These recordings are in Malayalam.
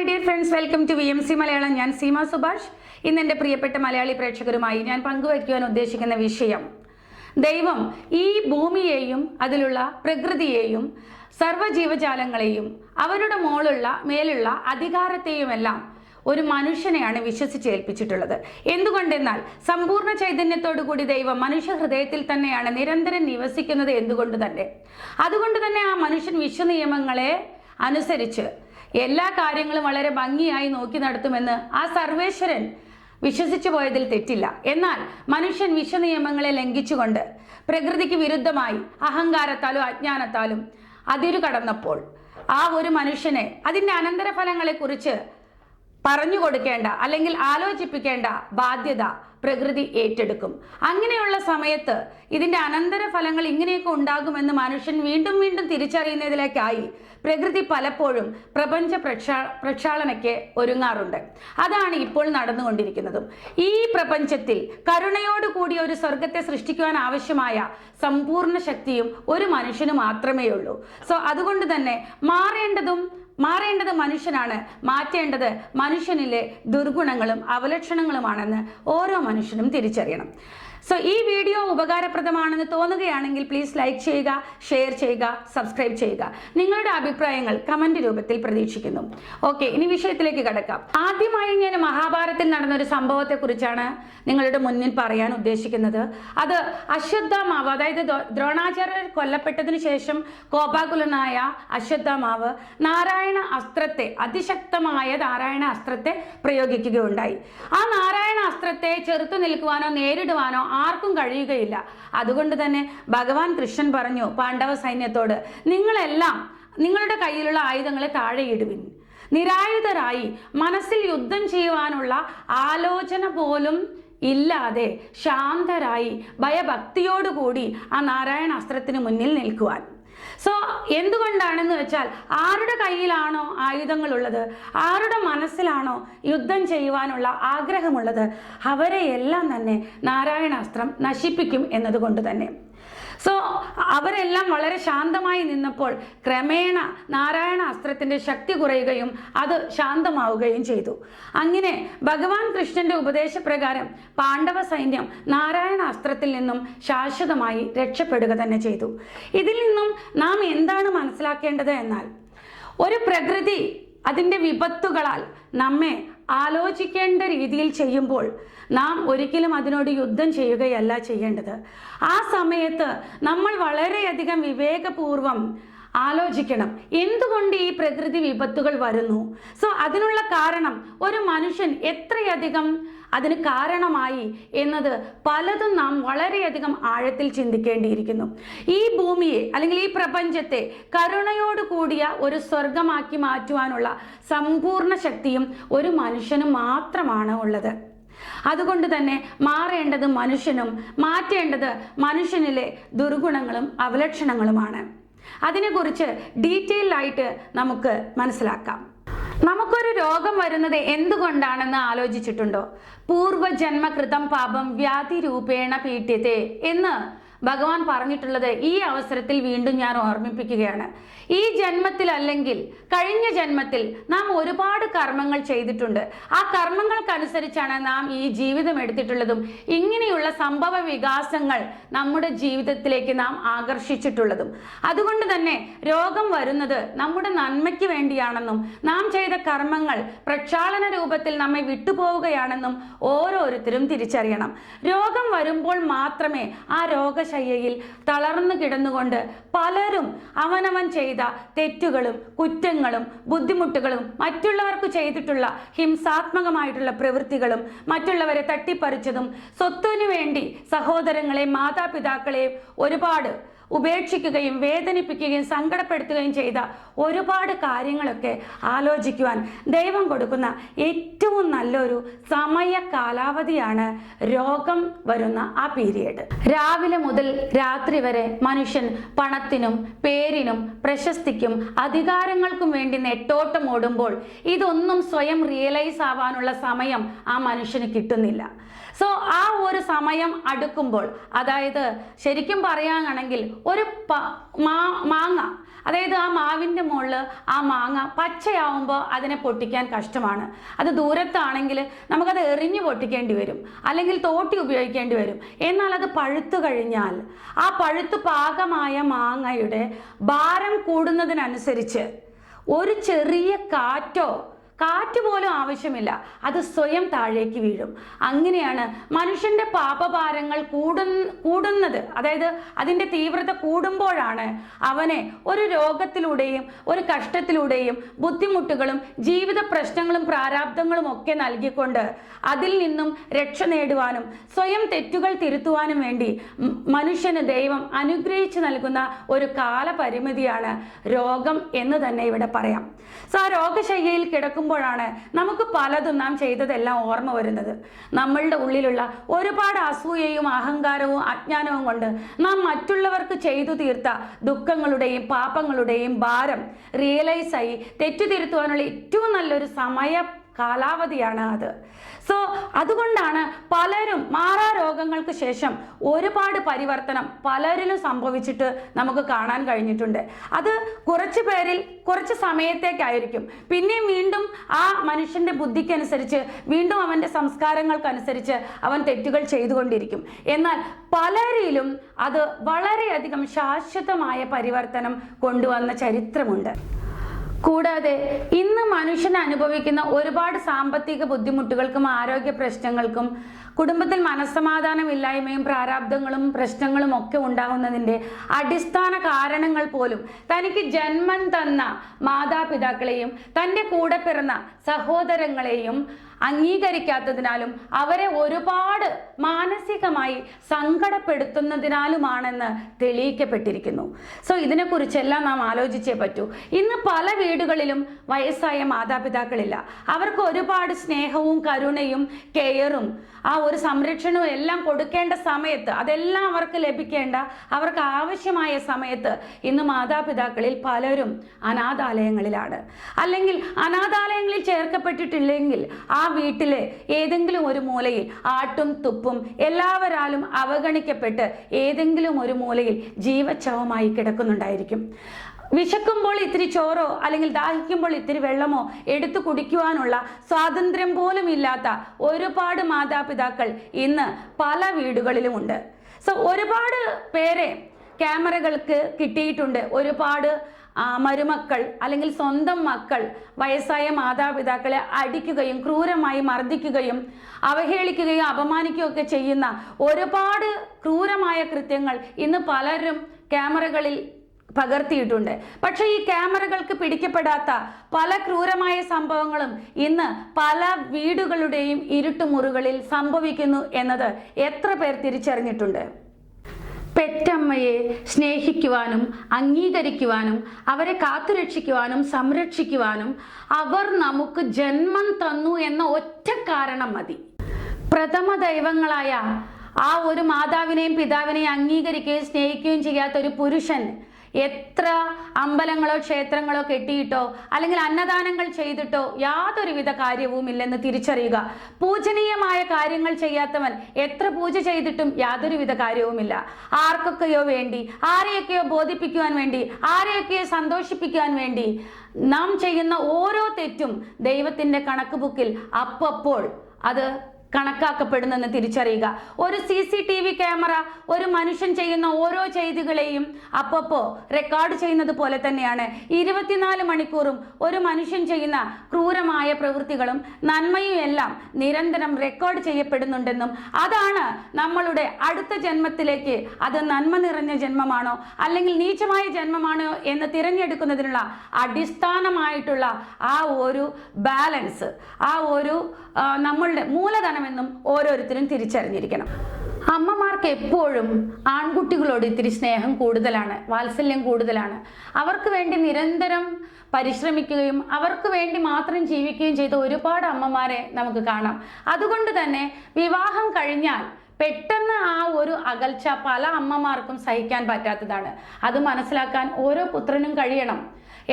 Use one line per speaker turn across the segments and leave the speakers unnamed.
My dear friends welcome to V M C Malayalam ഞാൻ സീമ സുഭാഷ്. ഇന്ന് എന്റെ പ്രിയപ്പെട്ട മലയാളി പ്രേക്ഷകരുമായി ഞാൻ പങ്കുവയ്ക്കുവാൻ ഉദ്ദേശിക്കുന്ന വിഷയം ദൈവം ഈ ഭൂമിയെയും അതിലുള്ള പ്രകൃതിയെയും സർവജീവജാലങ്ങളെയും അവരുടെ മോളുള്ള മേലുള്ള അധികാരത്തെയുമെല്ലാം ഒരു മനുഷ്യനെയാണ് വിശ്വസിച്ചേൽപ്പിച്ചിട്ടുള്ളത് എന്തുകൊണ്ടെന്നാൽ സമ്പൂർണ ചൈതന്യത്തോടു കൂടി ദൈവം മനുഷ്യ ഹൃദയത്തിൽ തന്നെയാണ് നിരന്തരം നിവസിക്കുന്നത് എന്തുകൊണ്ട് തന്നെ? അതുകൊണ്ട് തന്നെ ആ മനുഷ്യൻ വിശ്വനിയമങ്ങളെ അനുസരിച്ച് എല്ലാ കാര്യങ്ങളും വളരെ ഭംഗിയായി നോക്കി നടത്തുമെന്ന് ആ സർവേശ്വരൻ വിശ്വസിച്ചു പോയതിൽ തെറ്റില്ല. എന്നാൽ മനുഷ്യൻ വിശ്വനിയമങ്ങളെ ലംഘിച്ചുകൊണ്ട് പ്രകൃതിക്ക് വിരുദ്ധമായി അഹങ്കാരത്താലും അജ്ഞാനത്താലും അതിരു കടന്നപ്പോൾ ആ ഒരു മനുഷ്യനെ അതിന്റെ അനന്തരഫലങ്ങളെക്കുറിച്ച് പറഞ്ഞു കൊടുക്കേണ്ട അല്ലെങ്കിൽ ആലോചിപ്പിക്കേണ്ട ബാധ്യത പ്രകൃതി ഏറ്റെടുക്കും. അങ്ങനെയുള്ള സമയത്ത് ഇതിന്റെ അനന്തരഫലങ്ങൾ ഇങ്ങനെയൊക്കെ ഉണ്ടാകുമെന്ന് മനുഷ്യൻ വീണ്ടും വീണ്ടും തിരിച്ചറിയുന്നതിലേക്കായി പ്രകൃതി പലപ്പോഴും പ്രപഞ്ച പ്രക്ഷാ പ്രക്ഷാളനയ്ക്ക് ഒരുങ്ങാറുണ്ട്. അതാണ് ഇപ്പോൾ നടന്നുകൊണ്ടിരിക്കുന്നതും. ഈ പ്രപഞ്ചത്തിൽ കരുണയോടുകൂടി ഒരു സ്വർഗത്തെ സൃഷ്ടിക്കുവാൻ ആവശ്യമായ സമ്പൂർണ ശക്തിയും ഒരു മനുഷ്യന് മാത്രമേ ഉള്ളൂ സോ അതുകൊണ്ട് തന്നെ മാറേണ്ടതും മാറേണ്ടത് മനുഷ്യനാണ് മാറ്റേണ്ടത് മനുഷ്യനിലെ ദുർഗുണങ്ങളും അവലക്ഷണങ്ങളുമാണെന്ന് ഓരോ മനുഷ്യനും തിരിച്ചറിയണം. സോ ഈ വീഡിയോ ഉപകാരപ്രദമാണെന്ന് തോന്നുകയാണെങ്കിൽ പ്ലീസ് ലൈക്ക് ചെയ്യുക ഷെയർ ചെയ്യുക സബ്സ്ക്രൈബ് ചെയ്യുക. നിങ്ങളുടെ അഭിപ്രായങ്ങൾ കമന്റ് രൂപത്തിൽ പ്രതീക്ഷിക്കുന്നു. ഓക്കെ ഇനി വിഷയത്തിലേക്ക് കടക്കാം. ആദ്യമായി ഞാൻ മഹാഭാരത്തിൽ നടന്ന ഒരു സംഭവത്തെ കുറിച്ചാണ് നിങ്ങളുടെ മുന്നിൽ പറയാൻ ഉദ്ദേശിക്കുന്നത്. അത് അശ്വത്ഥമാവ് അതായത് ദ്രോണാചാര്യർ കൊല്ലപ്പെട്ടതിന് ശേഷം കോപാകുലനായ അശ്വത്ഥമാവ് നാരായണ അസ്ത്രത്തെ അതിശക്തമായ നാരായണ അസ്ത്രത്തെ പ്രയോഗിക്കുകയുണ്ടായി. ആ നാരായണ അസ്ത്രത്തെ ചെറുത്തു നിൽക്കുവാനോ നേരിടുവാനോ ആർക്കും കഴിയുകയില്ല. അതുകൊണ്ട് തന്നെ ഭഗവാൻ കൃഷ്ണൻ പറഞ്ഞു പാണ്ഡവ സൈന്യത്തോട് നിങ്ങളെല്ലാം നിങ്ങളുടെ കയ്യിലുള്ള ആയുധങ്ങളെ താഴെയിടുവിൻ നിരായുധരായി മനസ്സിൽ യുദ്ധം ചെയ്യുവാനുള്ള ആലോചന പോലും ഇല്ലാതെ ശാന്തരായി ഭയഭക്തിയോടുകൂടി ആ നാരായണ അസ്ത്രത്തിന് മുന്നിൽ നിൽക്കുവാൻ. സോ എന്തുകൊണ്ടാണെന്ന് വെച്ചാൽ ആരുടെ കയ്യിലാണോ ആയുധങ്ങളുള്ളത്? ആരുടെ മനസ്സിലാണോ യുദ്ധം ചെയ്യുവാനുള്ള ആഗ്രഹമുള്ളത്? അവരെയെല്ലാം തന്നെ നാരായണാസ്ത്രം നശിപ്പിക്കും എന്നതുകൊണ്ട് തന്നെ. സോ അവരെല്ലാം വളരെ ശാന്തമായി നിന്നപ്പോൾ ക്രമേണ നാരായണ അസ്ത്രത്തിന്റെ ശക്തി കുറയുകയും അത് ശാന്തമാവുകയും ചെയ്തു. അങ്ങനെ ഭഗവാൻ കൃഷ്ണന്റെ ഉപദേശപ്രകാരം പാണ്ഡവ സൈന്യം നാരായണ അസ്ത്രത്തിൽ നിന്നും ശാശ്വതമായി രക്ഷപ്പെടുക തന്നെ ചെയ്തു. ഇതിൽ നിന്നും നാം എന്താണ് മനസ്സിലാക്കേണ്ടത് എന്നാൽ ഒരു പ്രകൃതി അതിന്റെ വിപത്തുകളാൽ നമ്മെ ആലോചിക്കേണ്ട രീതിയിൽ ചെയ്യുമ്പോൾ നാം ഒരിക്കലും അതിനോട് യുദ്ധം ചെയ്യുകയല്ല ചെയ്യേണ്ടത്. ആ സമയത്ത് നമ്മൾ വളരെയധികം വിവേകപൂർവം ആലോചിക്കണം. എന്തുകൊണ്ട് ഈ പ്രകൃതി വിപത്തുകൾ വരുന്നു? സോ അതിനുള്ള കാരണം ഒരു മനുഷ്യൻ എത്രയധികം അതിന് കാരണമായി എന്നത് പലതും നാം വളരെയധികം ആഴത്തിൽ ചിന്തിക്കേണ്ടിയിരിക്കുന്നു. ഈ ഭൂമിയെ അല്ലെങ്കിൽ ഈ പ്രപഞ്ചത്തെ കരുണയോട് കൂടിയ ഒരു സ്വർഗമാക്കി മാറ്റുവാനുള്ള സമ്പൂർണ ശക്തിയും ഒരു മനുഷ്യന് മാത്രമാണ് ഉള്ളത്. അതുകൊണ്ട് തന്നെ മാറേണ്ടത് മനുഷ്യനും മാറ്റേണ്ടത് മനുഷ്യനിലെ ദുർഗുണങ്ങളും അവലക്ഷണങ്ങളുമാണ്. അതിനെക്കുറിച്ച് ഡീറ്റെയിൽ ആയിട്ട് നമുക്ക് മനസ്സിലാക്കാം. നമുക്കൊരു രോഗം വരുന്നത് എന്തുകൊണ്ടാണെന്ന് ആലോചിച്ചിട്ടുണ്ടോ? പൂർവജന്മകൃതം പാപം വ്യാധി രൂപേണ പീഠ്യത്തെ എന്ന് ഭഗവാൻ പറഞ്ഞിട്ടുള്ളത് ഈ അവസരത്തിൽ വീണ്ടും ഞാൻ ഓർമ്മിപ്പിക്കുകയാണ്. ഈ ജന്മത്തിൽ അല്ലെങ്കിൽ കഴിഞ്ഞ ജന്മത്തിൽ നാം ഒരുപാട് കർമ്മങ്ങൾ ചെയ്തിട്ടുണ്ട്. ആ കർമ്മങ്ങൾക്കനുസരിച്ചാണ് നാം ഈ ജീവിതം എടുത്തിട്ടുള്ളതും ഇങ്ങനെയുള്ള സംഭവ വികാസങ്ങൾ നമ്മുടെ ജീവിതത്തിലേക്ക് നാം ആകർഷിച്ചിട്ടുള്ളതും. അതുകൊണ്ട് തന്നെ രോഗം വരുന്നത് നമ്മുടെ നന്മയ്ക്ക് വേണ്ടിയാണെന്നും നാം ചെയ്ത കർമ്മങ്ങൾ പ്രക്ഷാളന രൂപത്തിൽ നമ്മെ വിട്ടുപോവുകയാണെന്നും ഓരോരുത്തരും തിരിച്ചറിയണം. രോഗം വരുമ്പോൾ മാത്രമേ ആ രോഗശയ്യയിൽ തളർന്നു കിടന്നുകൊണ്ട് പലരും അവനവൻ ചെയ്ത തെറ്റുകളും കുറ്റങ്ങളും ബുദ്ധിമുട്ടുകളും മറ്റുള്ളവർക്ക് ചെയ്തിട്ടുള്ള ഹിംസാത്മകമായിട്ടുള്ള പ്രവൃത്തികളും മറ്റുള്ളവരെ തട്ടിപ്പറിച്ചതും സ്വത്തിനു വേണ്ടി സഹോദരങ്ങളെയും മാതാപിതാക്കളെയും ഒരുപാട് ഉപേക്ഷിക്കുകയും വേദനിപ്പിക്കുകയും സങ്കടപ്പെടുത്തുകയും ചെയ്ത ഒരുപാട് കാര്യങ്ങളൊക്കെ ആലോചിക്കുവാൻ ദൈവം കൊടുക്കുന്ന ഏറ്റവും നല്ലൊരു സമയ കാലാവധിയാണ് രോഗം വരുന്ന ആ പീരിയഡ് രാവിലെ മുതൽ രാത്രി വരെ മനുഷ്യൻ പണത്തിനും പേരിനും പ്രശസ്തിക്കും അധികാരങ്ങൾക്കും വേണ്ടി നെട്ടോട്ടം ഓടുമ്പോൾ ഇതൊന്നും സ്വയം റിയലൈസ് ആവാനുള്ള സമയം ആ മനുഷ്യന് കിട്ടുന്നില്ല. സോ ആ ഒരു സമയം അടുക്കുമ്പോൾ അതായത് ശരിക്കും പറയുകയാണെങ്കിൽ ഒരു മാങ്ങ അതായത് ആ മാവിന്റെ മുകളിൽ ആ മാങ്ങ പച്ചയാവുമ്പോൾ അതിനെ പൊട്ടിക്കാൻ കഷ്ടമാണ്. അത് ദൂരത്താണെങ്കിൽ നമുക്കത് എറിഞ്ഞു പൊട്ടിക്കേണ്ടി വരും അല്ലെങ്കിൽ തോട്ടി ഉപയോഗിക്കേണ്ടി വരും. എന്നാൽ അത് പഴുത്തു കഴിഞ്ഞാൽ ആ പഴുത്തു പാകമായ മാങ്ങയുടെ ഭാരം കൂടുന്നതിനനുസരിച്ച് ഒരു ചെറിയ കാറ്റോ കാറ്റ് പോലും ആവശ്യമില്ല. അത് സ്വയം താഴേക്ക് വീഴും. അങ്ങനെയാണ് മനുഷ്യന്റെ പാപഭാരങ്ങൾ കൂടുന്ന കൂടുന്നത്. അതായത് അതിന്റെ തീവ്രത കൂടുമ്പോഴാണ് അവനെ ഒരു രോഗത്തിലൂടെയും ഒരു കഷ്ടത്തിലൂടെയും ബുദ്ധിമുട്ടുകളും ജീവിത പ്രശ്നങ്ങളും പ്രാരാബ്ദങ്ങളും ഒക്കെ നൽകിക്കൊണ്ട് അതിൽ നിന്നും രക്ഷ നേടുവാനും സ്വയം തെറ്റുകൾ തിരുത്തുവാനും വേണ്ടി മനുഷ്യന് ദൈവം അനുഗ്രഹിച്ചു നൽകുന്ന ഒരു കാലപരിമിതിയാണ് രോഗം എന്ന് തന്നെ ഇവിടെ പറയാം. സോ ആ രോഗശയ്യയിൽ കിടക്കുമ്പോഴാണ് നമുക്ക് പലതും നാം ചെയ്തതെല്ലാം ഓർമ്മ വരുന്നത്. നമ്മളുടെ ഉള്ളിലുള്ള ഒരുപാട് അസൂയയും അഹങ്കാരവും അജ്ഞാനവും കൊണ്ട് നാം മറ്റുള്ളവർക്ക് ചെയ്തു തീർത്ത ദുഃഖങ്ങളുടെയും പാപങ്ങളുടെയും ഭാരം റിയലൈസായി തെറ്റു തിരുത്തുവാനുള്ള ഏറ്റവും നല്ലൊരു സമയ കാലാവധിയാണ് അത്. സോ അതുകൊണ്ടാണ് പലരും മാറാ രോഗങ്ങൾക്ക് ശേഷം ഒരുപാട് പരിവർത്തനം പലരിലും സംഭവിച്ചിട്ട് നമുക്ക് കാണാൻ കഴിഞ്ഞിട്ടുണ്ട്. അത് കുറച്ച് പേരിൽ കുറച്ച് സമയത്തേക്കായിരിക്കും. പിന്നെയും വീണ്ടും ആ മനുഷ്യന്റെ ബുദ്ധിക്കനുസരിച്ച് വീണ്ടും അവന്റെ സംസ്കാരങ്ങൾക്കനുസരിച്ച് അവൻ തെറ്റുകൾ ചെയ്തുകൊണ്ടിരിക്കും. എന്നാൽ പലരിലും അത് വളരെയധികം ശാശ്വതമായ പരിവർത്തനം കൊണ്ടുവന്ന ചരിത്രമുണ്ട്. കൂടാതെ ഇന്ന് മനുഷ്യൻ അനുഭവിക്കുന്ന ഒരുപാട് സാമ്പത്തിക ബുദ്ധിമുട്ടുകൾക്കും ആരോഗ്യ പ്രശ്നങ്ങൾക്കും കുടുംബത്തിൽ മനസ്സമാധാനമില്ലായ്മയും പ്രാരാബ്ദങ്ങളും പ്രശ്നങ്ങളും ഒക്കെ ഉണ്ടാകുന്നതിന്റെ അടിസ്ഥാന കാരണങ്ങൾ പോലും തനിക്ക് ജന്മം തന്ന മാതാപിതാക്കളെയും തന്റെ കൂടെ പിറന്ന സഹോദരങ്ങളെയും അംഗീകരിക്കാത്തതിനാലും അവരെ ഒരുപാട് മാനസികമായി സങ്കടപ്പെടുത്തുന്നതിനാലുമാണെന്ന് തെളിയിക്കപ്പെട്ടിരിക്കുന്നു. സോ ഇതിനെക്കുറിച്ചെല്ലാം നാം ആലോചിച്ചേ പറ്റൂ. ഇന്ന് പല വീടുകളിലും വയസ്സായ മാതാപിതാക്കളില്ല. അവർക്ക് ഒരുപാട് സ്നേഹവും കരുണയും കെയറും ആ ഒരു സംരക്ഷണവും എല്ലാം കൊടുക്കേണ്ട സമയത്ത് അതെല്ലാം അവർക്ക് ലഭിക്കേണ്ട അവർക്ക് ആവശ്യമായ സമയത്ത് ഇന്ന് മാതാപിതാക്കളിൽ പലരും അനാഥാലയങ്ങളിലാണ്. അല്ലെങ്കിൽ അനാഥാലയങ്ങളിൽ ചേർക്കപ്പെട്ടിട്ടില്ലെങ്കിൽ ആ വീട്ടിലെ ഏതെങ്കിലും ഒരു മൂലയിൽ ആട്ടും തുപ്പും എല്ലാവരാലും അവഗണിക്കപ്പെട്ട് ഏതെങ്കിലും ഒരു മൂലയിൽ ജീവച്ഛവമായി കിടക്കുന്നുണ്ടായിരിക്കും. വിശക്കുമ്പോൾ ഇത്തിരി ചോറോ അല്ലെങ്കിൽ ദാഹിക്കുമ്പോൾ ഇത്തിരി വെള്ളമോ എടുത്തു കുടിക്കുവാനുള്ള സ്വാതന്ത്ര്യം പോലും ഇല്ലാത്ത ഒരുപാട് മാതാപിതാക്കൾ ഇന്ന് പല വീടുകളിലുമുണ്ട്. സോ ഒരുപാട് പേരെ ക്യാമറകൾക്ക് കിട്ടിയിട്ടുണ്ട്. ഒരുപാട് മരുമക്കൾ അല്ലെങ്കിൽ സ്വന്തം മക്കൾ വയസ്സായ മാതാപിതാക്കളെ അടിക്കുകയും ക്രൂരമായി മർദ്ദിക്കുകയും അവഹേളിക്കുകയും അപമാനിക്കുകയും ഒക്കെ ചെയ്യുന്ന ഒരുപാട് ക്രൂരമായ കൃത്യങ്ങൾ ഇന്ന് പലരും ക്യാമറകളിൽ പകർത്തിയിട്ടുണ്ട്. പക്ഷെ ഈ ക്യാമറകൾക്ക് പിടിക്കപ്പെടാത്ത പല ക്രൂരമായ സംഭവങ്ങളും ഇന്ന് പല വീടുകളുടെയും ഇരുട്ടുമുറികളിൽ സംഭവിക്കുന്നു എന്നത് എത്ര പേർ തിരിച്ചറിഞ്ഞിട്ടുണ്ട്? പെറ്റമ്മയെ സ്നേഹിക്കുവാനും അംഗീകരിക്കുവാനും അവരെ കാത്തുരക്ഷിക്കുവാനും സംരക്ഷിക്കുവാനും അവർ നമുക്ക് ജന്മം തന്നു എന്ന ഒറ്റ കാരണം മതി. പ്രഥമ ദൈവങ്ങളായ ആ ഒരു മാതാവിനെയും പിതാവിനെയും അംഗീകരിക്കുകയും സ്നേഹിക്കുകയും ചെയ്യാത്ത ഒരു പുരുഷൻ എത്ര അമ്പലങ്ങളോ ക്ഷേത്രങ്ങളോ കെട്ടിയിട്ടോ അല്ലെങ്കിൽ അന്നദാനങ്ങൾ ചെയ്തിട്ടോ യാതൊരുവിധ കാര്യവുമില്ലെന്ന് തിരിച്ചറിയുക. പൂജനീയമായ കാര്യങ്ങൾ ചെയ്യാത്തവൻ എത്ര പൂജ ചെയ്തിട്ടും യാതൊരുവിധ കാര്യവുമില്ല. ആർക്കൊക്കെയോ വേണ്ടി ആരെയൊക്കെയോ ബോധിപ്പിക്കുവാൻ വേണ്ടി ആരെയൊക്കെയോ സന്തോഷിപ്പിക്കുവാൻ വേണ്ടി നാം ചെയ്യുന്ന ഓരോ തെറ്റും ദൈവത്തിന്റെ കണക്ക് ബുക്കിൽ അപ്പപ്പോൾ അത് കണക്കാക്കപ്പെടുന്നെന്ന് തിരിച്ചറിയുക. ഒരു C C T V camera ഒരു മനുഷ്യൻ ചെയ്യുന്ന ഓരോ ചെയ്തികളെയും അപ്പപ്പോ റെക്കോർഡ് ചെയ്യുന്നത് പോലെ തന്നെയാണ്. ഇരുപത്തിനാല് മണിക്കൂറും ഒരു മനുഷ്യൻ ചെയ്യുന്ന ക്രൂരമായ പ്രവൃത്തികളും നന്മയും എല്ലാം നിരന്തരം റെക്കോർഡ് ചെയ്യപ്പെടുന്നുണ്ടെന്നും അതാണ് നമ്മളുടെ അടുത്ത ജന്മത്തിലേക്ക് അത് നന്മ നിറഞ്ഞ ജന്മമാണോ അല്ലെങ്കിൽ നീചമായ ജന്മമാണോ എന്ന് തിരഞ്ഞെടുക്കുന്നതിനുള്ള അടിസ്ഥാനമായിട്ടുള്ള ആ ഒരു ബാലൻസ് ആ ഒരു നമ്മളുടെ നമ്മളുടെ മൂലധനമെന്നും ഓരോരുത്തരും തിരിച്ചറിഞ്ഞിരിക്കണം. അമ്മമാർക്ക് എപ്പോഴും ആൺകുട്ടികളോട് ഇത്തിരി സ്നേഹം കൂടുതലാണ് വാത്സല്യം കൂടുതലാണ്. അവർക്ക് വേണ്ടി നിരന്തരം പരിശ്രമിക്കുകയും അവർക്ക് വേണ്ടി മാത്രം ജീവിക്കുകയും ചെയ്ത ഒരുപാട് അമ്മമാരെ നമുക്ക് കാണാം. അതുകൊണ്ട് തന്നെ വിവാഹം കഴിഞ്ഞാൽ പെട്ടെന്ന് ആ ഒരു അകൽച്ച പല അമ്മമാർക്കും സഹിക്കാൻ പറ്റാത്തതാണ്. അത് മനസ്സിലാക്കാൻ ഓരോ പുത്രനും കഴിയണം.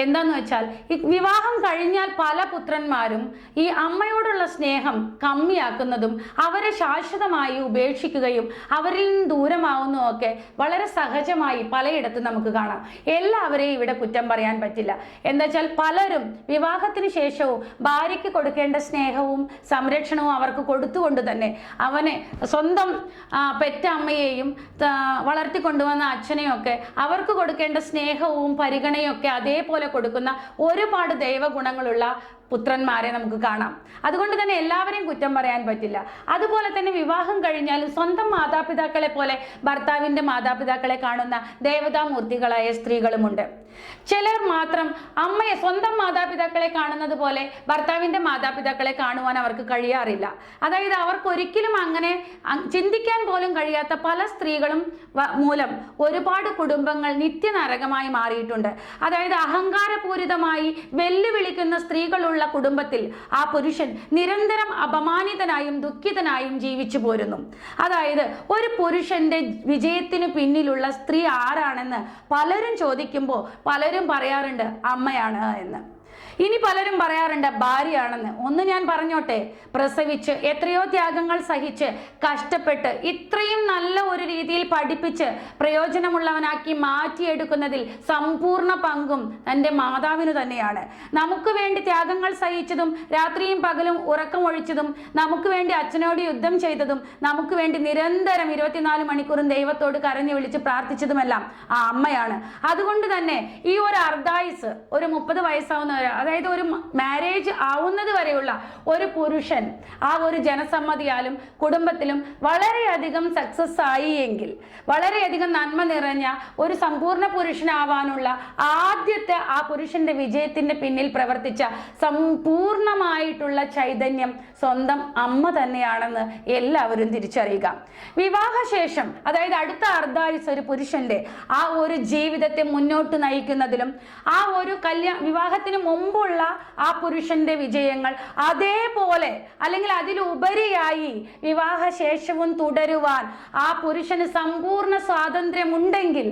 എന്താന്ന് വെച്ചാൽ ഈ വിവാഹം കഴിഞ്ഞാൽ പല പുത്രന്മാരും ഈ അമ്മയോടുള്ള സ്നേഹം കമ്മിയാക്കുന്നതും അവരെ ശാശ്വതമായി ഉപേക്ഷിക്കുകയും അവരിൽ നിന്ന് ദൂരമാവുന്നതും ഒക്കെ വളരെ സഹജമായി പലയിടത്തും നമുക്ക് കാണാം. എല്ലാവരെയും ഇവിടെ കുറ്റം പറയാൻ പറ്റില്ല. എന്താ വെച്ചാൽ പലരും വിവാഹത്തിന് ശേഷവും ഭാര്യയ്ക്ക് കൊടുക്കേണ്ട സ്നേഹവും സംരക്ഷണവും അവർക്ക് കൊടുത്തുകൊണ്ട് തന്നെ അവനെ സ്വന്തം പെറ്റ അമ്മയെയും വളർത്തിക്കൊണ്ടുവന്ന അച്ഛനെയും ഒക്കെ അവർക്ക് കൊടുക്കേണ്ട സ്നേഹവും പരിഗണനയും ഒക്കെ അതേപോലെ കൊടുക്കുന്ന ഒരുപാട് ദൈവഗുണങ്ങളുള്ള പുത്രന്മാരെ നമുക്ക് കാണാം. അതുകൊണ്ട് തന്നെ എല്ലാവരെയും കുറ്റം പറയാൻ പറ്റില്ല. അതുപോലെ തന്നെ വിവാഹം കഴിഞ്ഞാൽ സ്വന്തം മാതാപിതാക്കളെ പോലെ ഭർത്താവിന്റെ മാതാപിതാക്കളെ കാണുന്ന ദേവതാമൂർത്തികളായ സ്ത്രീകളുമുണ്ട്. ചിലർ മാത്രം അമ്മയെ സ്വന്തം മാതാപിതാക്കളെ കാണുന്നത് പോലെ ഭർത്താവിന്റെ മാതാപിതാക്കളെ കാണുവാൻ അവർക്ക് കഴിയാറില്ല. അതായത് അവർക്ക് ഒരിക്കലും അങ്ങനെ ചിന്തിക്കാൻ പോലും കഴിയാത്ത പല സ്ത്രീകളും മൂലം ഒരുപാട് കുടുംബങ്ങൾ നിത്യനരകമായി മാറിയിട്ടുണ്ട്. അതായത് അഹങ്കാരപൂരിതമായി വെല്ലുവിളിക്കുന്ന സ്ത്രീകളുള്ള കുടുംബത്തിൽ ആ പുരുഷൻ നിരന്തരം അപമാനിതനായും ദുഃഖിതനായും ജീവിച്ചു പോരുന്നു. അതായത് ഒരു പുരുഷന്റെ വിജയത്തിന് പിന്നിലുള്ള സ്ത്രീ ആരാണെന്ന് പലരും ചോദിക്കുമ്പോൾ പലരും പറയാറുണ്ട് അമ്മയാണ് എന്ന്. ഇനി പലരും പറയാറുണ്ട് ഭാര്യയാണെന്ന്. ഒന്ന് ഞാൻ പറഞ്ഞോട്ടെ പ്രസവിച്ച് എത്രയോ ത്യാഗങ്ങൾ സഹിച്ച് കഷ്ടപ്പെട്ട് ഇത്രയും നല്ല ഒരു രീതിയിൽ പഠിപ്പിച്ച് പ്രയോജനമുള്ളവനാക്കി മാറ്റിയെടുക്കുന്നതിൽ സമ്പൂർണ പങ്കും തന്റെ മാതാവിനു തന്നെയാണ്. നമുക്ക് വേണ്ടി ത്യാഗങ്ങൾ സഹിച്ചതും രാത്രിയും പകലും ഉറക്കമൊഴിച്ചതും നമുക്ക് വേണ്ടി അച്ഛനോട് യുദ്ധം ചെയ്തതും നമുക്ക് വേണ്ടി നിരന്തരം ഇരുപത്തിനാല് മണിക്കൂറും ദൈവത്തോട് കരഞ്ഞു വിളിച്ച് പ്രാർത്ഥിച്ചതുമെല്ലാം ആ അമ്മയാണ്. അതുകൊണ്ട് തന്നെ ഈ ഒരു അർദ്ധായുസ് ഒരു മുപ്പത് വയസ്സാവുന്നവർ അതായത് ഒരു മാരേജ് ആവുന്നത് വരെയുള്ള ഒരു പുരുഷൻ ആ ഒരു ജനസമ്മതിയാലും കുടുംബത്തിലും വളരെയധികം സക്സസ് ആയി എങ്കിൽ വളരെയധികം നന്മ നിറഞ്ഞ ഒരു സമ്പൂർണ പുരുഷനാവാനുള്ള ആദ്യത്തെ ആ പുരുഷന്റെ വിജയത്തിന്റെ പിന്നിൽ പ്രവർത്തിച്ച സമ്പൂർണമായിട്ടുള്ള ചൈതന്യം സ്വന്തം അമ്മ തന്നെയാണെന്ന് എല്ലാവരും തിരിച്ചറിയുക. വിവാഹശേഷം അതായത് അടുത്ത അർദ്ധായുസ് ഒരു പുരുഷന്റെ ആ ഒരു ജീവിതത്തെ മുന്നോട്ട് നയിക്കുന്നതിലും ആ ഒരു കല്യാണ വിവാഹത്തിന് മുമ്പുള്ള ആ പുരുഷന്റെ വിജയങ്ങൾ അതേപോലെ അല്ലെങ്കിൽ അതിലുപരിയായി വിവാഹശേഷവും തുടരുവാൻ ആ പുരുഷന് സമ്പൂർണ സ്വാതന്ത്ര്യമുണ്ടെങ്കിൽ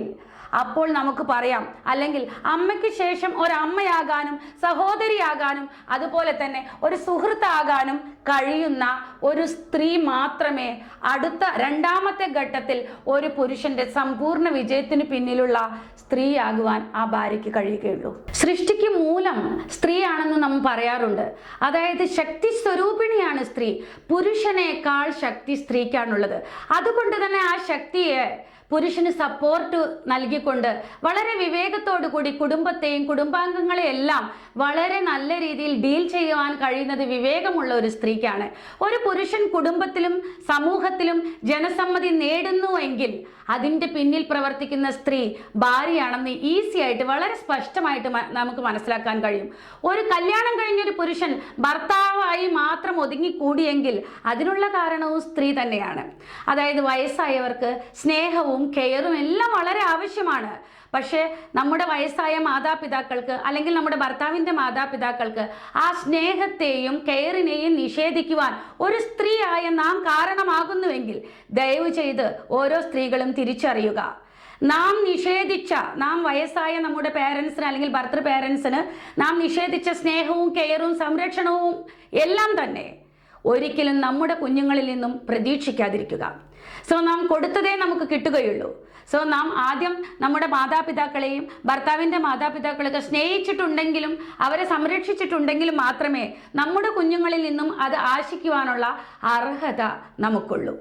അപ്പോൾ നമുക്ക് പറയാം. അല്ലെങ്കിൽ അമ്മയ്ക്ക് ശേഷം ഒരമ്മയാകാനും സഹോദരിയാകാനും അതുപോലെ തന്നെ ഒരു സുഹൃത്താകാനും കഴിയുന്ന ഒരു സ്ത്രീ മാത്രമേ അടുത്ത രണ്ടാമത്തെ ഘട്ടത്തിൽ ഒരു പുരുഷന്റെ സമ്പൂർണ വിജയത്തിന് പിന്നിലുള്ള സ്ത്രീയാകുവാൻ ആ ഭാര്യയ്ക്ക് കഴിയുകയുള്ളൂ. സൃഷ്ടിക്ക് മൂലം സ്ത്രീയാണെന്ന് നമ്മൾ പറയാറുണ്ട്. അതായത് ശക്തി സ്വരൂപിണിയാണ് സ്ത്രീ. പുരുഷനേക്കാൾ ശക്തി സ്ത്രീക്കാണുള്ളത്. അതുകൊണ്ട് തന്നെ ആ ശക്തിയെ പുരുഷന് സപ്പോർട്ട് നൽകിക്കൊണ്ട് വളരെ വിവേകത്തോടു കൂടി കുടുംബത്തെയും കുടുംബാംഗങ്ങളെയെല്ലാം വളരെ നല്ല രീതിയിൽ ഡീൽ ചെയ്യുവാൻ കഴിയുന്നത് വിവേകമുള്ള ഒരു സ്ത്രീക്കാണ്. ഒരു പുരുഷൻ കുടുംബത്തിലും സമൂഹത്തിലും ജനസമ്മതി നേടുന്നുവെങ്കിൽ അതിന്റെ പിന്നിൽ പ്രവർത്തിക്കുന്ന സ്ത്രീ ഭാര്യയാണെന്ന് ഈസി ആയിട്ട് വളരെ സ്പഷ്ടമായിട്ട് നമുക്ക് മനസ്സിലാക്കാൻ കഴിയും. ഒരു കല്യാണം കഴിഞ്ഞൊരു പുരുഷൻ ഭർത്താവായി മാത്രം ഒതുങ്ങിക്കൂടിയെങ്കിൽ അതിനുള്ള കാരണവും സ്ത്രീ തന്നെയാണ്. അതായത് വയസ്സായവർക്ക് സ്നേഹവും കെയറും എല്ലാം വളരെ ആവശ്യമാണ്. പക്ഷേ നമ്മുടെ വയസ്സായ മാതാപിതാക്കൾക്ക് അല്ലെങ്കിൽ നമ്മുടെ ഭർത്താവിന്റെ മാതാപിതാക്കൾക്ക് ആ സ്നേഹത്തെയും കെയറിനെയും നിഷേധിക്കുവാൻ ഒരു സ്ത്രീയായ നാം കാരണമാകുന്നുവെങ്കിൽ ദയവ് ചെയ്ത് ഓരോ സ്ത്രീകളും തിരിച്ചറിയുക. നാം നിഷേധിച്ച നാം വയസ്സായ നമ്മുടെ പേരൻസിന് അല്ലെങ്കിൽ ഭർത്തൃ പേരൻസിന് നാം നിഷേധിച്ച സ്നേഹവും കെയറും സംരക്ഷണവും എല്ലാം തന്നെ ഒരിക്കലും നമ്മുടെ കുഞ്ഞുങ്ങളിൽ നിന്നും പ്രതീക്ഷിക്കാതിരിക്കുക. സോ നാം കൊടുത്തതേ നമുക്ക് കിട്ടുകയുള്ളൂ. സോ നാം ആദ്യം നമ്മുടെ മാതാപിതാക്കളെയും ഭർത്താവിന്റെ മാതാപിതാക്കളെയൊക്കെ സ്നേഹിച്ചിട്ടുണ്ടെങ്കിലും അവരെ സംരക്ഷിച്ചിട്ടുണ്ടെങ്കിലും മാത്രമേ നമ്മുടെ കുഞ്ഞുങ്ങളിൽ നിന്നും അത് ആശിക്കുവാനുള്ള അർഹത നമുക്കുള്ളൂ.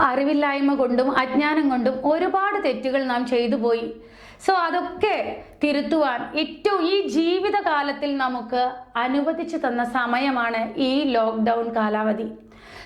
അറിവില്ലായ്മ കൊണ്ടും അജ്ഞാനം കൊണ്ടും ഒരുപാട് തെറ്റുകൾ നാം ചെയ്തു പോയി. സോ അതൊക്കെ തിരുത്തുവാൻ ഏറ്റവും ഈ ജീവിതകാലത്തിൽ നമുക്ക് അനുവദിച്ചു തന്ന സമയമാണ് ഈ ലോക്ക്ഡൗൺ കാലാവധി.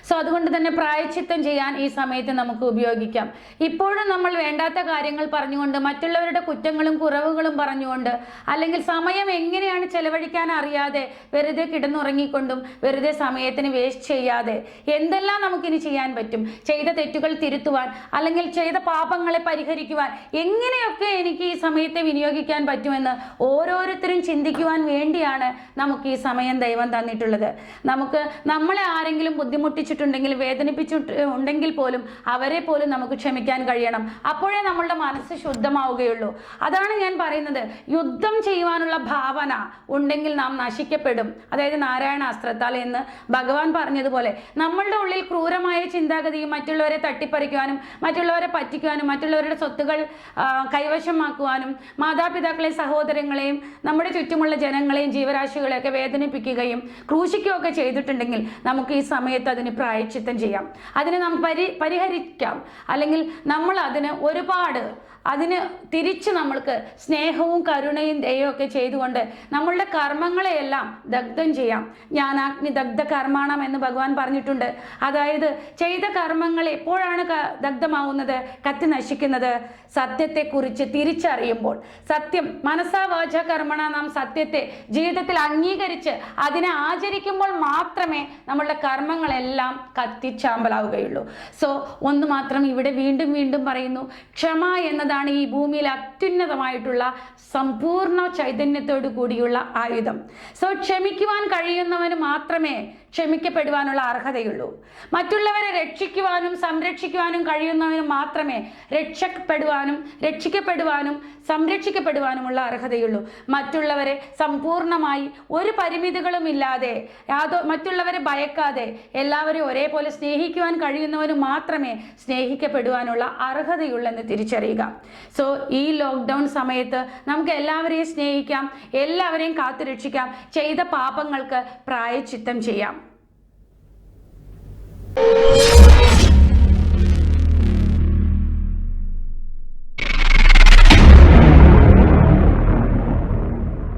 സോ അതുകൊണ്ട് തന്നെ പ്രായച്ചിത്തം ചെയ്യാൻ ഈ സമയത്ത് നമുക്ക് ഉപയോഗിക്കാം. ഇപ്പോഴും നമ്മൾ വേണ്ടാത്ത കാര്യങ്ങൾ പറഞ്ഞുകൊണ്ട് മറ്റുള്ളവരുടെ കുറ്റങ്ങളും കുറവുകളും പറഞ്ഞുകൊണ്ട് അല്ലെങ്കിൽ സമയം എങ്ങനെയാണ് ചെലവഴിക്കാൻ അറിയാതെ വെറുതെ കിടന്നുറങ്ങിക്കൊണ്ടും വെറുതെ സമയത്തിന് വേസ്റ്റ് ചെയ്യാതെ എന്തെല്ലാം നമുക്കിനി ചെയ്യാൻ പറ്റും? ചെയ്ത തെറ്റുകൾ തിരുത്തുവാൻ അല്ലെങ്കിൽ ചെയ്ത പാപങ്ങളെ പരിഹരിക്കുവാൻ എങ്ങനെയൊക്കെ എനിക്ക് ഈ സമയത്തെ വിനിയോഗിക്കാൻ പറ്റുമെന്ന് ഓരോരുത്തരും ചിന്തിക്കുവാൻ വേണ്ടിയാണ് നമുക്ക് ഈ സമയം ദൈവം തന്നിട്ടുള്ളത്. നമുക്ക് നമ്മളെ ആരെങ്കിലും ബുദ്ധിമുട്ടിച്ചു ഉപദ്രവിച്ചിട്ടുണ്ടെങ്കിൽ വേദനിപ്പിച്ചിട്ട് ഉണ്ടെങ്കിൽ പോലും അവരെ പോലും നമുക്ക് ക്ഷമിക്കാൻ കഴിയണം. അപ്പോഴേ നമ്മളുടെ മനസ്സ് ശുദ്ധമാവുകയുള്ളൂ. അതാണ് ഞാൻ പറയുന്നത്. യുദ്ധം ചെയ്യുവാനുള്ള ഭാവന ഉണ്ടെങ്കിൽ നാം നശിക്കപ്പെടും. അതായത് നാരായണ അസ്ത്രത്താൽ എന്ന് ഭഗവാൻ പറഞ്ഞതുപോലെ നമ്മളുടെ ഉള്ളിൽ ക്രൂരമായ ചിന്താഗതിയും മറ്റുള്ളവരെ തട്ടിപ്പറിക്കുവാനും മറ്റുള്ളവരെ പറ്റിക്കുവാനും മറ്റുള്ളവരുടെ സ്വത്തുകൾ കൈവശമാക്കുവാനും മാതാപിതാക്കളെയും സഹോദരങ്ങളെയും നമ്മുടെ ചുറ്റുമുള്ള ജനങ്ങളെയും ജീവരാശികളെയൊക്കെ വേദനിപ്പിക്കുകയും ക്രൂശിക്കുകയൊക്കെ ചെയ്തിട്ടുണ്ടെങ്കിൽ നമുക്ക് ഈ സമയത്ത് അതിന് പ്രായച്ചിത്തം ചെയ്യാം. അതിനെ നാം പരി പരിഹരിക്കാം. അല്ലെങ്കിൽ നമ്മൾ അതിന് ഒരുപാട് അതിന് തിരിച്ച് നമ്മൾക്ക് സ്നേഹവും കരുണയും ദയൊക്കെ ഒക്കെ ചെയ്തുകൊണ്ട് നമ്മളുടെ കർമ്മങ്ങളെയെല്ലാം ദഗ്ധം ചെയ്യാം. ജ്ഞാനാഗ്നി ദഗ്ധ കർമാണം എന്ന് ഭഗവാൻ പറഞ്ഞിട്ടുണ്ട്. അതായത് ചെയ്ത കർമ്മങ്ങൾ എപ്പോഴാണ് ദഗ്ധമാവുന്നത്? കത്തി നശിക്കുന്നത്. സത്യത്തെക്കുറിച്ച് തിരിച്ചറിയുമ്പോൾ. സത്യം മനസ്സാ വാച കർമ്മണ നാം സത്യത്തെ ജീവിതത്തിൽ അംഗീകരിച്ച് അതിനെ ആചരിക്കുമ്പോൾ മാത്രമേ നമ്മളുടെ കർമ്മങ്ങളെല്ലാം കത്തിച്ചാമ്പലാവുകയുള്ളൂ. സോ ഒന്ന് മാത്രം ഇവിടെ വീണ്ടും വീണ്ടും പറയുന്നു. ക്ഷമ എന്നതാണ് ഈ ഭൂമിയിൽ അത്യുന്നതമായിട്ടുള്ള സമ്പൂർണ ചൈതന്യത്തോടു കൂടിയുള്ള ആയുധം. സോ ക്ഷമിക്കുവാൻ കഴിയുന്നവന് മാത്രമേ ക്ഷമിക്കപ്പെടുവാനുള്ള അർഹതയുള്ളൂ. മറ്റുള്ളവരെ രക്ഷിക്കുവാനും സംരക്ഷിക്കുവാനും കഴിയുന്നവന് മാത്രമേ രക്ഷപ്പെടുവാനും രക്ഷിക്കപ്പെടുവാനും സംരക്ഷിക്കപ്പെടുവാനുമുള്ള അർഹതയുള്ളൂ. മറ്റുള്ളവരെ സമ്പൂർണമായി ഒരു പരിമിതികളും ഇല്ലാതെ യാതോ മറ്റുള്ളവരെ ഭയക്കാതെ എല്ലാവരെയും ഒരേപോലെ സ്നേഹിക്കുവാൻ കഴിയുന്നവന് മാത്രമേ സ്നേഹിക്കപ്പെടുവാനുള്ള അർഹതയുള്ളെന്ന് തിരിച്ചറിയുക. സോ ഈ ലോക്ക്ഡൗൺ സമയത്ത് നമുക്ക് എല്ലാവരെയും സ്നേഹിക്കാം എല്ലാവരെയും കാത്തുരക്ഷിക്കാം ചെയ്ത പാപങ്ങൾക്ക് പ്രായച്ചിത്തം ചെയ്യാം. you